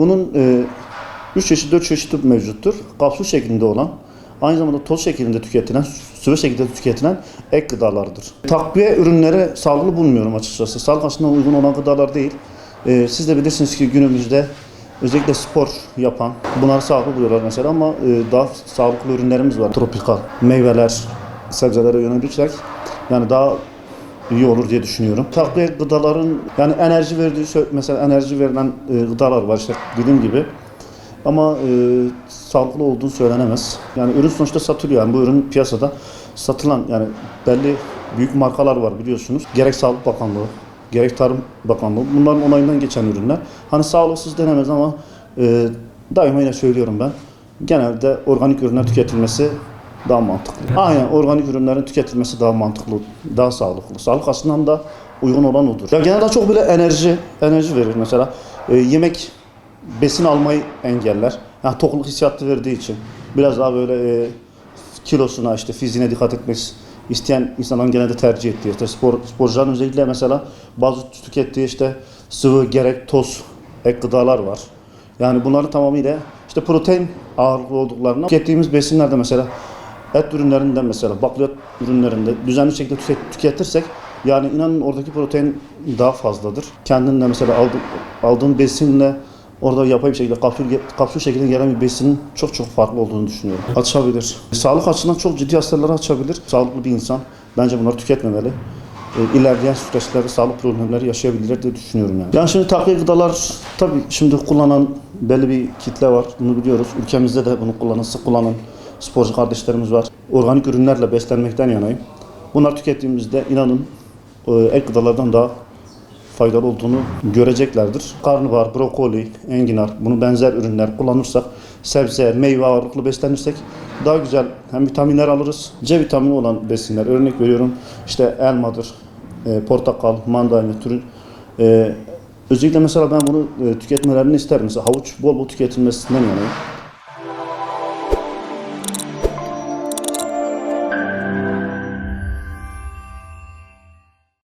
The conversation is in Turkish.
Bunun e, 3 çeşit 4 çeşit mevcuttur. Kapsül şeklinde olan aynı zamanda toz şeklinde tüketilen, sıvı şekilde tüketilen ek gıdalardır. Takviye ürünleri sağlıklı bulmuyorum açıkçası. Sağlık açısından uygun olan gıdalar değil. E, siz de bilirsiniz ki günümüzde özellikle spor yapan bunları sağlıklı buluyorlar mesela ama e, daha sağlıklı ürünlerimiz var. Tropikal meyveler, sebzelere yönelirsek yani daha iyi olur diye düşünüyorum. Takviye gıdaların yani enerji verdiği mesela enerji verilen e, gıdalar var işte dediğim gibi. Ama e, sağlıklı olduğu söylenemez. Yani ürün sonuçta satılıyor. Yani bu ürün piyasada satılan yani belli büyük markalar var biliyorsunuz. Gerek Sağlık Bakanlığı, gerek Tarım Bakanlığı bunların onayından geçen ürünler. Hani sağlıksız denemez ama e, daima yine söylüyorum ben. Genelde organik ürünler tüketilmesi daha mantıklı. Aynen organik ürünlerin tüketilmesi daha mantıklı, daha sağlıklı. Sağlık açısından da uygun olan odur. Ya genelde çok bile enerji enerji verir mesela. E, yemek besin almayı engeller. Yani tokluk hissiyatı verdiği için biraz daha böyle e, kilosuna işte fiziğine dikkat etmek isteyen insanların genelde tercih ettiği işte spor sporcuların özellikle mesela bazı tükettiği işte sıvı gerek toz ek gıdalar var. Yani bunların tamamıyla işte protein ağırlıklı olduklarına tükettiğimiz besinlerde mesela et ürünlerinde mesela bakliyat ürünlerinde düzenli şekilde tüket- tüketirsek yani inanın oradaki protein daha fazladır. Kendinle mesela aldığın, aldığın besinle orada yapay bir şekilde kapsül, kapsül şekilde gelen bir besinin çok çok farklı olduğunu düşünüyorum. Açabilir. Sağlık açısından çok ciddi hastaları açabilir. Sağlıklı bir insan bence bunları tüketmemeli. E, ilerleyen süreçlerde sağlık problemleri yaşayabilirler diye düşünüyorum yani. Yani şimdi takviye gıdalar tabii şimdi kullanan belli bir kitle var. Bunu biliyoruz. Ülkemizde de bunu kullanan, sık kullanan sporcu kardeşlerimiz var. Organik ürünlerle beslenmekten yanayım. Bunlar tükettiğimizde inanın e, ek gıdalardan daha faydalı olduğunu göreceklerdir. Karnabahar, brokoli, enginar, bunu benzer ürünler kullanırsak, sebze, meyve ağırlıklı beslenirsek daha güzel hem vitaminler alırız. C vitamini olan besinler, örnek veriyorum işte elmadır, e, portakal, mandalina türü. E, özellikle mesela ben bunu e, tüketmelerini isterim. Mesela havuç bol bol tüketilmesinden yanayım.